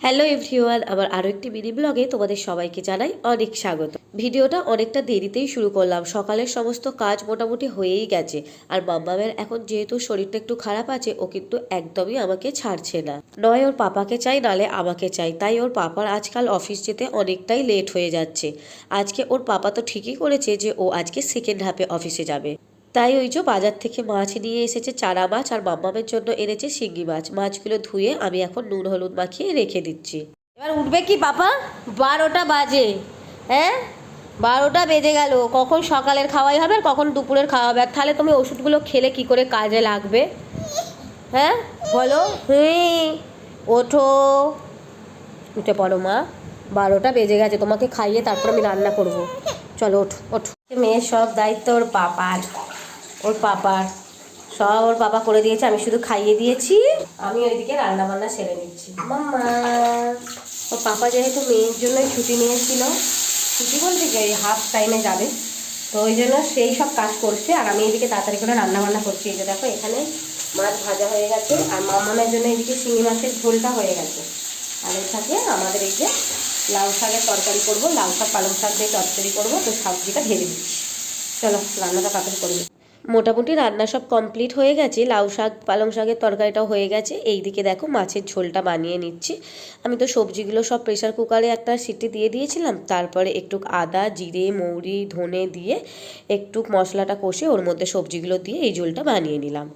Hello everyone আমার আরও একটি মিনি ব্লগে তোমাদের সবাইকে জানাই অনেক স্বাগত। ভিডিওটা অনেকটা দেরিতেই শুরু করলাম, সকালের সমস্ত কাজ মোটামুটি হয়েই গেছে। আর মাম্মামের এখন যেহেতু শরীরটা একটু খারাপ আছে, ও কিন্তু একদমই আমাকে ছাড়ছে না। নয়, ওর পাপাকে চাই, নালে আমাকে চাই। তাই ওর পাপার আজকাল অফিস যেতে অনেকটাই লেট হয়ে যাচ্ছে। আজকে ওর পাপা তো ঠিকই করেছে যে ও আজকে সেকেন্ড হাফে অফিসে যাবে। তাই ওই যে বাজার থেকে মাছ নিয়ে এসেছে চারা মাছ আর মাম্মামের জন্য এনেছে শিঙ্গি মাছ। মাছগুলো ধুয়ে আমি এখন নুন, হলুদ মাখিয়ে রেখে দিচ্ছি। এবার উঠবে কি পাপা বারোটা বাজে হ্যাঁ? বারোটা বেজে গেল, কখন সকালের খাওয়াই হবে আর কখন দুপুরের খাওয়া হবে? আর তাহলে তুমি ওষুধগুলো খেলে কি করে কাজে লাগবে? হ্যাঁ? বলো। হুম, ওঠো। উঠে পড়ো মা, বারোটা বেজে গেছে, তোমাকে খাইয়ে তারপর আমি রান্না করব। চলো, ওঠো ওঠো। মেয়ের সব দায়িত্ব ওর পাপার ওর পাপার সব ওর পাপা করে দিয়েছে, আমি শুধু খাইয়ে দিয়েছি। আমি ওইদিকে রান্না বান্না সেরে নিচ্ছি। মাম্মা, ওর পাপা যেহেতু মেয়ের জন্যই ছুটি নিয়েছিল, ছুটি বলতে কি ওই হাফ টাইমে যাবে, তো ওই জন্য সেই সব কাজ করছে, আর আমি এদিকে তাড়াতাড়ি করে রান্না বান্না করছি। এই যে দেখো, এখানে মাছ ভাজা হয়ে গেছে, আর মামামের জন্য এদিকে শিঙি মাছের ঝোলটা হয়ে গেছে। আর এর সাথে আমাদের এই যে লাউ শাকের তরকারি করব, লাউ শাক, পালং শাক দিয়ে তরকারি করব, তো সবজিটা ঢেলে দিচ্ছি চলো, রান্নাটা তাড়াতাড়ি করব মোটামুটি রান্না সব কমপ্লিট হয়ে গেছে। লাউ শাক, পালং শাকের তরকারিটাও হয়ে গেছে। এই দিকে দেখো মাছের ঝোলটা বানিয়ে নিচ্ছি। আমি তো সবজিগুলো সব প্রেশার কুকারে একটা সিটি দিয়ে দিয়েছিলাম। তারপরে একটু আদা, জিরে, মৌরি, ধনে দিয়ে একটু মশলাটা কষে ওর মধ্যে সবজিগুলো দিয়ে এই ঝোলটা বানিয়ে নিলাম।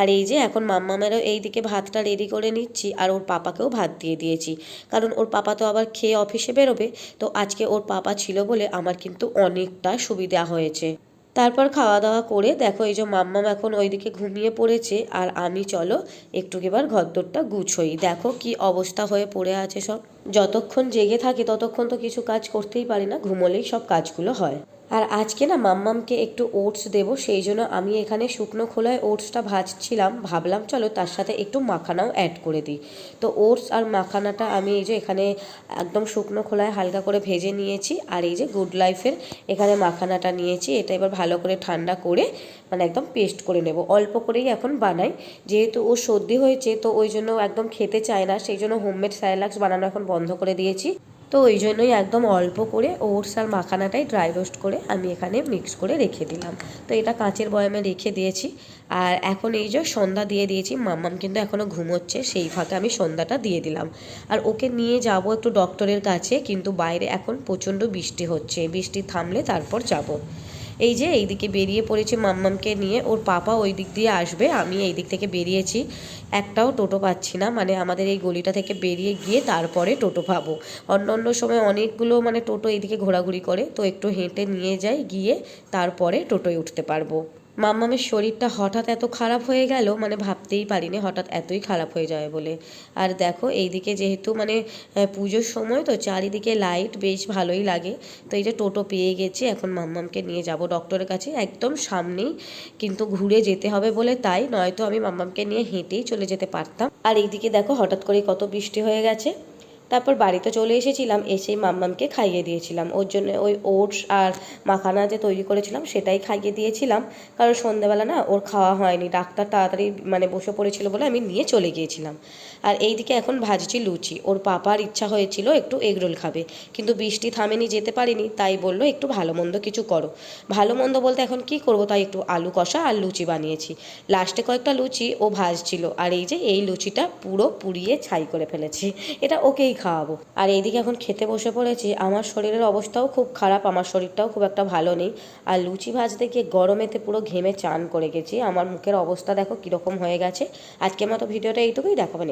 আর এই যে এখন মাম্মামেরও এই দিকে ভাতটা রেডি করে নিচ্ছি আর ওর পাপাকেও ভাত দিয়ে দিয়েছি। কারণ ওর পাপা তো আবার খেয়ে অফিসে বেরোবে। তো আজকে ওর পাপা ছিল বলে আমার কিন্তু অনেকটা সুবিধা হয়েছে। তারপর খাওয়া দাওয়া করে দেখো এই যে মাম্মাম এখন ওইদিকে ঘুমিয়ে পড়েছে, আর আমি চলো একটু এবার ঘরদোরটা গুছোই। দেখো কি অবস্থা হয়ে পড়ে আছে সব। যতক্ষণ জেগে থাকি ততক্ষণ তো কিছু কাজ করতেই পারি না, ঘুমোলেই সব কাজগুলো হয়। আর আজকে না মাম্মামকে একটু ওটস দেব, সেই জন্য আমি এখানে শুকনো খোলায় ওটসটা ভাজছিলাম। ভাবলাম চলো তার সাথে একটু মাখানাও অ্যাড করে দিই। তো ওটস আর মাখানাটা আমি এই যে এখানে একদম শুকনো খোলায় হালকা করে ভেজে নিয়েছি, আর এই যে গুড লাইফের এখানে মাখানাটা নিয়েছি। এটা এবার ভালো করে ঠান্ডা করে মানে একদম পেস্ট করে নেব। অল্প করেই এখন বানাই। যেহেতু ও সর্দি হয়েছে, তো ওই জন্য একদম খেতে চায় না, সেই জন্য হোমমেড স্যালাক্স বানানো এখন বন্ধ করে দিয়েছি। তো ওই জন্যই একদম অল্প করে ওটস আর মাখানাটাই ড্রাই রোস্ট করে আমি এখানে মিক্স করে রেখে দিলাম। তো এটা কাঁচের বয়ামে রেখে দিয়েছি। আর এখন এই যে সন্ধ্যা দিয়ে দিয়েছি, মাম্মাম কিন্তু এখনও ঘুমোচ্ছে, সেই ফাঁকে আমি সন্ধ্যাটা দিয়ে দিলাম। আর ওকে নিয়ে যাব একটু ডক্টরের কাছে, কিন্তু বাইরে এখন প্রচণ্ড বৃষ্টি হচ্ছে। বৃষ্টি থামলে তারপর যাব। এই যে এইদিকে বেরিয়ে পড়েছি মাম্মামকে নিয়ে, ওর পাপা ওই দিক দিয়ে আসবে, আমি এই দিক থেকে বেরিয়েছি। একটাও টোটো পাচ্ছি না মানে আমাদের এই গলিটা থেকে বেরিয়ে গিয়ে তারপরে টোটো পাবো। অন্য অন্য সময় অনেকগুলো মানে টোটো এইদিকে ঘোরাঘুরি করে, তো একটু হেঁটে নিয়ে যাই, গিয়ে তারপরে টোটোয় উঠতে পারব। মাম্মামের শরীরটা হঠাৎ এত খারাপ হয়ে গেল মানে ভাবতেই পারিনি হঠাৎ এতই খারাপ হয়ে যাবে বলে। আর দেখো, এইদিকে যেহেতু মানে পুজোর সময় তো চারিদিকে লাইট বেশ ভালোই লাগে। তো এই যে টোটো পেয়ে গেছি, এখন মাম্মামকে নিয়ে যাব ডক্টরের কাছে, একদম সামনেই কিন্তু ঘুরে যেতে হবে বলে তাই, নয়তো আমি মাম্মামকে নিয়ে হেঁটেই চলে যেতে পারতাম। আর এইদিকে দেখো, হঠাৎ করে কত বৃষ্টি হয়ে গেছে। তারপর বাড়িতে চলে এসেছিলাম, এসেই মাম্মামকে খাইয়ে দিয়েছিলাম। ওর জন্য ওই ওটস আর মাখানা যে তৈরি করেছিলাম, সেটাই খাইয়ে দিয়েছিলাম। কারণ সন্ধ্যাবেলা না ওর খাওয়া হয়নি। ডাক্তার তাড়াতাড়ি মানে বসে পড়েছিল বলে আমি নিয়ে চলে গিয়েছিলাম। আর এইদিকে এখন ভাজছি লুচি। ওর পাপার ইচ্ছা হয়েছিল একটু এগরোল খাবে। কিন্তু বৃষ্টি থামেনি, যেতে পারিনি। তাই বলল, একটু ভালো মন্দ কিছু করো। ভালো মন্দ বলতে এখন কি করব? তাই একটু আলু কষা আর লুচি বানিয়েছি। লাস্টে কয়েকটা লুচি ও ভাজছিল। আর এই যে এই লুচিটা পুরো পুড়িয়ে ছাই করে ফেলেছি। এটা ওকেই খাওয়াবো। আর এইদিকে এখন খেতে বসে পড়েছি, আমার শরীরের অবস্থাও খুব খারাপ, আমার শরীরটাও খুব একটা ভালো নেই। আর লুচি ভাজতে গিয়ে গরমেতে পুরো ঘেমে চান করে গেছি, আমার মুখের অবস্থা দেখো কীরকম হয়ে গেছে। আজকের মতো ভিডিওটা এইটুকুই দেখাবেন